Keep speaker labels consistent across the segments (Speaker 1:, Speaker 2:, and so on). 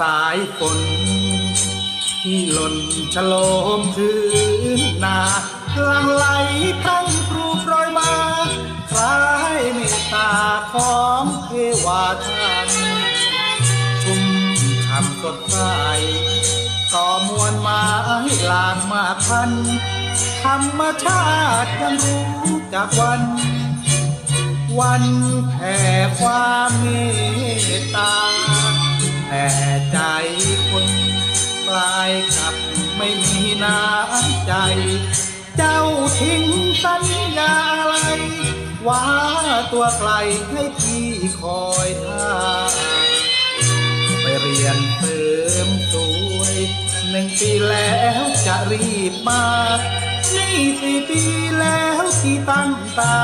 Speaker 1: สายฝนที่หล่นฉโลมพื้นนาลังไหลทั้งครูปรยมาคล้ายเมตตาของเทวาทันชุ่มช่ำสดใสต่อมวลไม้หลากมาพัน ธรรมชาติยังรู้จากวัน วันแผ่ความเมตตา แต่ใจคนกลายกลับไม่มีน้ำใจ เจ้าทิ้งสัญญาอะไรว่าตัวไกลให้พี่คอยท่าไปเรียนเสริมสวยหนึ่งปีแล้วจะรีบมานี่สี่ปีแล้วที่ตั้งตา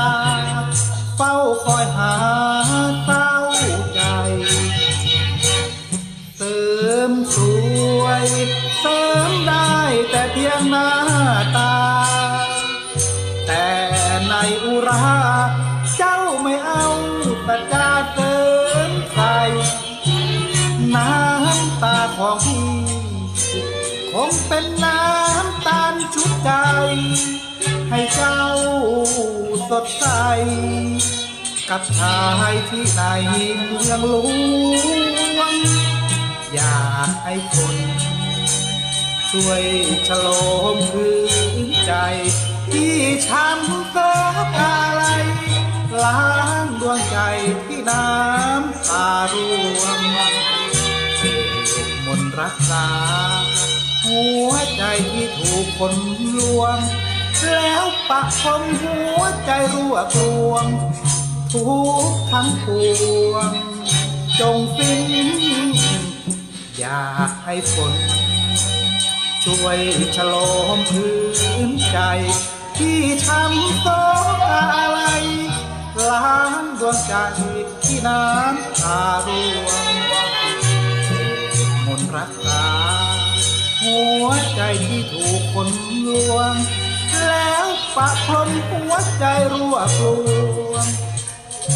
Speaker 1: เฝ้าคอยหา เพียงหน้าตา แต่ในอุรา เจ้าไม่เอาแต่จาเสริมใส่น้ำตาของพี่คงเป็นน้ำตาลชุดใจ ให้เจ้าสดใส กับชายที่ในเมืองหลวงอยากให้คน ช่วยฉโลมพื้นใจที่ช้ำกิดอะไรล้างดวงใจที่น้ำตาร่วงเสกมนต์รักษา หัวใจที่ถูกคนลวง แล้วปะพรมหัวใจรั่วกลวง ทุกทั้งปวง จงสิ้นอยากให้ฝน ช่วยฉโลมพื้นใจ ที่ช้ำโศกอะไรล้างดวงใจที่น้ำตาร่วงมนรักษา หัวใจที่ถูกคนลวง แล้วปะพรมหัวใจรั่วกลวง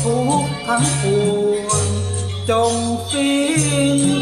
Speaker 1: ทุกทั้งปวงจงสิ้น